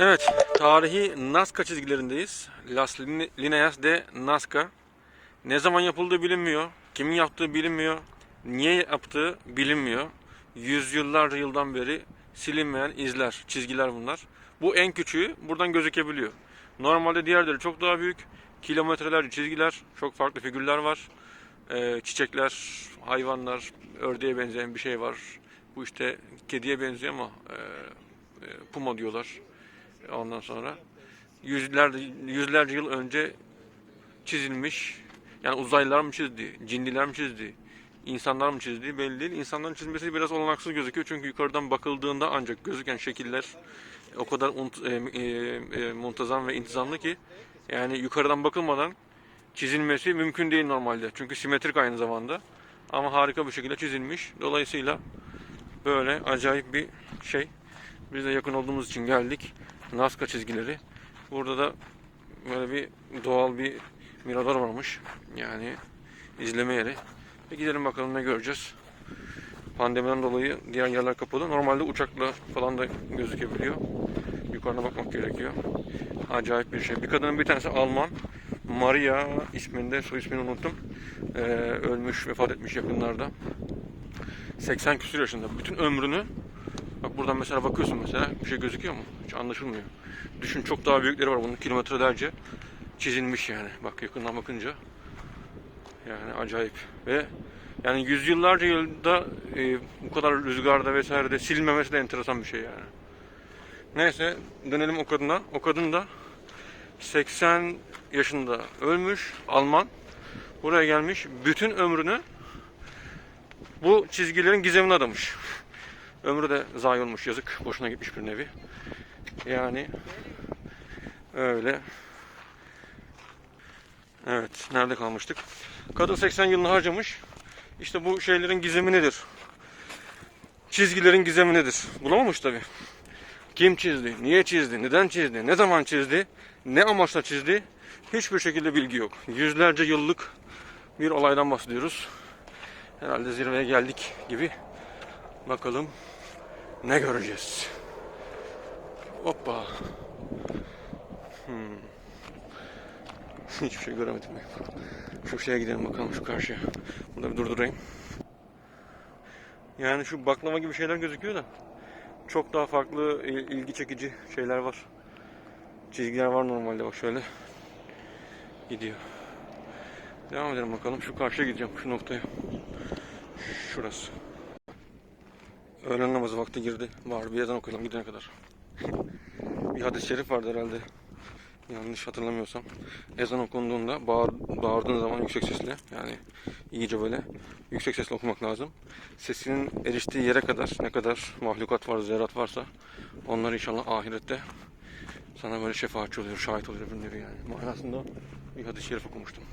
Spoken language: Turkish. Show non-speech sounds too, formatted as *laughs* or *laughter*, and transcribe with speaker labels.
Speaker 1: Evet, tarihi Nazca çizgilerindeyiz. Las Line- Lineas de Nazca. Ne zaman yapıldığı bilinmiyor, kimin yaptığı bilinmiyor, niye yaptığı bilinmiyor. Yüzyıllarca yıldan beri silinmeyen izler, çizgiler bunlar. Bu en küçüğü buradan gözükebiliyor. Normalde diğerleri çok daha büyük. Kilometrelerce çizgiler, çok farklı figürler var. Ee, çiçekler, hayvanlar, ördeğe benzeyen bir şey var. Bu işte kediye benziyor ama e, e, puma diyorlar. Ondan sonra yüzlerce yüzlerce yıl önce çizilmiş. Yani uzaylılar mı çizdi, cinliler mi çizdi, insanlar mı çizdi belli değil. İnsanların çizmesi biraz olanaksız gözüküyor çünkü yukarıdan bakıldığında ancak gözüken şekiller o kadar unt- e, e, e, muntazam ve intizamlı ki yani yukarıdan bakılmadan çizilmesi mümkün değil normalde. Çünkü simetrik aynı zamanda. Ama harika bir şekilde çizilmiş. Dolayısıyla böyle acayip bir şey. Biz de yakın olduğumuz için geldik. Nazca çizgileri. Burada da böyle bir doğal bir mirador varmış. Yani izleme yeri. Bir gidelim bakalım ne göreceğiz. Pandemiden dolayı diğer yerler kapalı. Normalde uçakla falan da gözükebiliyor. Yukarıda bakmak gerekiyor. Acayip bir şey. Bir kadının bir tanesi Alman. Maria isminde, soy ismini unuttum. Ee, ölmüş, vefat etmiş yakınlarda. 80 küsur yaşında. Bütün ömrünü Bak buradan mesela bakıyorsun mesela bir şey gözüküyor mu? Hiç anlaşılmıyor. Düşün çok daha büyükleri var bunun kilometrelerce çizilmiş yani. Bak yakından bakınca. Yani acayip. Ve yani yüzyıllarca yılda e, bu kadar rüzgarda vesairede silmemesi de enteresan bir şey yani. Neyse dönelim o kadına. O kadın da 80 yaşında ölmüş Alman. Buraya gelmiş bütün ömrünü bu çizgilerin gizemine adamış. Ömrü de zayi olmuş yazık. Boşuna gitmiş bir nevi. Yani öyle. Evet. Nerede kalmıştık? Kadın 80 yılını harcamış. İşte bu şeylerin gizemi nedir? Çizgilerin gizemi nedir? Bulamamış tabi. Kim çizdi? Niye çizdi? Neden çizdi? Ne zaman çizdi? Ne amaçla çizdi? Hiçbir şekilde bilgi yok. Yüzlerce yıllık bir olaydan bahsediyoruz. Herhalde zirveye geldik gibi. Bakalım ne göreceğiz? Hoppa. Hmm. Hiçbir şey göremedim. Şu şeye gidelim bakalım şu karşıya. Burada bir durdurayım. Yani şu baklava gibi şeyler gözüküyor da çok daha farklı il- ilgi çekici şeyler var. Çizgiler var normalde bak şöyle. Gidiyor. Devam edelim bakalım. Şu karşıya gideceğim şu noktaya. Şurası. Öğlen namazı vakti girdi. Var bir ezan okuyalım gidene kadar. *laughs* bir hadis-i şerif vardı herhalde. Yanlış hatırlamıyorsam. Ezan okunduğunda bağır, bağırdığın zaman yüksek sesle yani iyice böyle yüksek sesle okumak lazım. Sesinin eriştiği yere kadar ne kadar mahlukat var, zerrat varsa onlar inşallah ahirette sana böyle şefaatçi oluyor, şahit oluyor bir nevi yani. Manasında bir hadis-i şerif okumuştum.